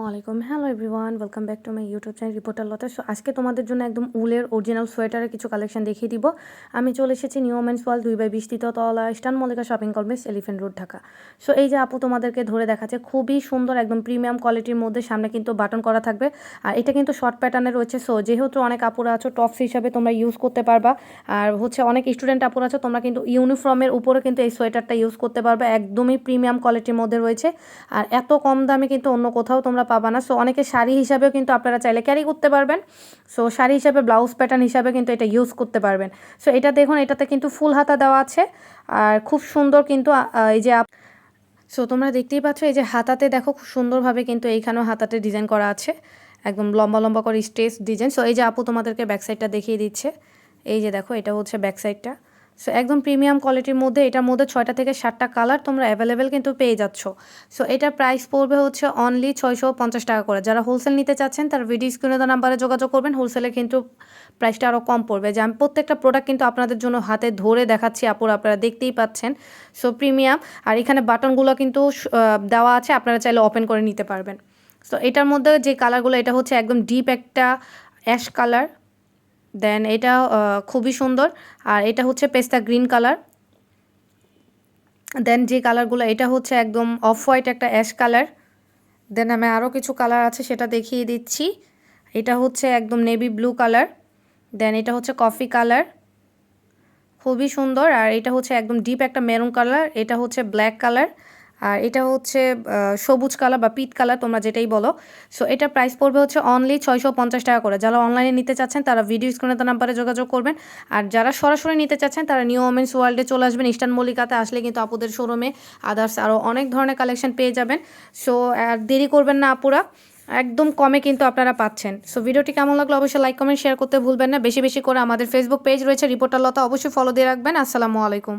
ওয়ালাইকুম hello everyone welcome back to my YouTube channel reporter Lata so আজকে তোমাদের জন্য একদম উলের অরিজিনাল সোয়েটারের কিছু কালেকশন দেখিয়ে দিব। আমি চলে এসেছি নিউ ওমেন্স ওয়াল দুই বাই বিশ তলা Eastern Mallika Shopping Complex Elephant Road Dhaka. So এই যে আপু তোমাদেরকে ধরে দেখাচ্ছে, খুবই সুন্দর, একদম প্রিমিয়াম কোয়ালিটির মধ্যে সামনে কিন্তু বাটন করা থাকবে। আর এটা কিন্তু শর্ট প্যাটার্নে রয়েছে। সো যেহেতু অনেক আপুরা আছো টপস হিসাবে তোমরা ইউজ করতে পারবা। আর হচ্ছে অনেক স্টুডেন্ট আপুরা আছো, তোমরা কিন্তু ইউনিফর্মের উপরে কিন্তু এই সোয়েটারটা ইউজ করতে পারবে। একদমই প্রিমিয়াম কোয়ালিটির মধ্যে রয়েছে। আর এত কম দামে কিন্তু অন্য কোথাও তোমরা পাবা না। সো অনেকে শাড়ি হিসাবেও কিন্তু আপনারা চাইলে ক্যারি করতে পারবেন। সো শাড়ি হিসাবে ব্লাউজ প্যাটার্ন হিসাবে কিন্তু এটা ইউজ করতে পারবেন। সো এটা দেখুন, এটাতে কিন্তু ফুল হাতা দেওয়া আছে। আর খুব সুন্দর কিন্তু এই যে সো তোমরা দেখতেই পাচ্ছ, এই যে হাতাতে দেখো, খুব সুন্দরভাবে কিন্তু এইখানেও হাতাতে ডিজাইন করা আছে। একদম লম্বা লম্বা করে স্টেজ ডিজাইন সো এই যে আপু তোমাদেরকে ব্যাক সাইডটা দেখিয়ে দিচ্ছে। এই যে দেখো, এটা হচ্ছে ব্যাক সাইডটা সো একদম প্রিমিয়াম কোয়ালিটির মধ্যে এটার মধ্যে ছয়টা থেকে সাতটা কালার তোমরা অ্যাভেলেবেল কিন্তু পেয়ে যাচ্ছ। সো এটার প্রাইস পড়বে হচ্ছে অনলি ছয়শো পঞ্চাশ টাকা করে। যারা হোলসেল নিতে চাচ্ছেন, তার ভিডিও স্ক্রিনে নাম্বারে যোগাযোগ করবেন। হোলসেলে কিন্তু প্রাইসটা আরও কম পড়বে। যে আমি প্রত্যেকটা প্রোডাক্ট কিন্তু আপনাদের জন্য হাতে ধরে দেখাচ্ছি, আপুর আপনারা দেখতেই পাচ্ছেন। সো প্রিমিয়াম আর এখানে বাটনগুলো কিন্তু দেওয়া আছে। আপনারা চাইলে ওপেন করে নিতে পারবেন। সো এটার মধ্যে যে কালারগুলো এটা হচ্ছে একদম ডিপ একটা অ্যাশ কালার দেন এটা খুবই সুন্দর। আর এটা হচ্ছে পেস্তা গ্রিন কালার। দেন যে কালারগুলো, এটা হচ্ছে একদম অফ হোয়াইট একটা অ্যাশ কালার। দেন আমি আরও কিছু কালার আছে, সেটা দেখিয়ে দিচ্ছি। এটা হচ্ছে একদম নেভি ব্লু কালার। দেন এটা হচ্ছে কফি কালার। খুবই সুন্দর। আর এটা হচ্ছে একদম ডিপ একটা মেরুন কালার। এটা হচ্ছে ব্ল্যাক কালার। আর এটা হচ্ছে সবুজ কালার বা পিট কালার তোমরা যেটাই বলো। সো এটা প্রাইস পড়বে হচ্ছে অনলি ছয়শো পঞ্চাশ টাকা করে। যারা অনলাইনে নিতে চাচ্ছেন, তারা ভিডিও স্ক্রিনে তার নাম্বারে যোগাযোগ করবেন। আর যারা সরাসরি নিতে চাচ্ছেন, তারা নিউ ওমেন্স ওয়ার্ল্ডে চলে আসবেন। ইস্টার্ন মল্লিকাতে আসলে কিন্তু আপুদের শোরুমে আদার্স আরও অনেক ধরনের কালেকশন পেয়ে যাবেন। সো আর দেরি করবেন না আপুরা, একদম কমে কিন্তু আপনারা পাচ্ছেন। সো ভিডিওটি কেমন লাগল অবশ্যই লাইক কমেন্ট শেয়ার করতে ভুলবেন না। বেশি বেশি করে আমাদের ফেসবুক পেজ রয়েছে, রিপোর্টার লতা অবশ্যই ফলো দিয়ে রাখবেন। আসসালামু আলাইকুম।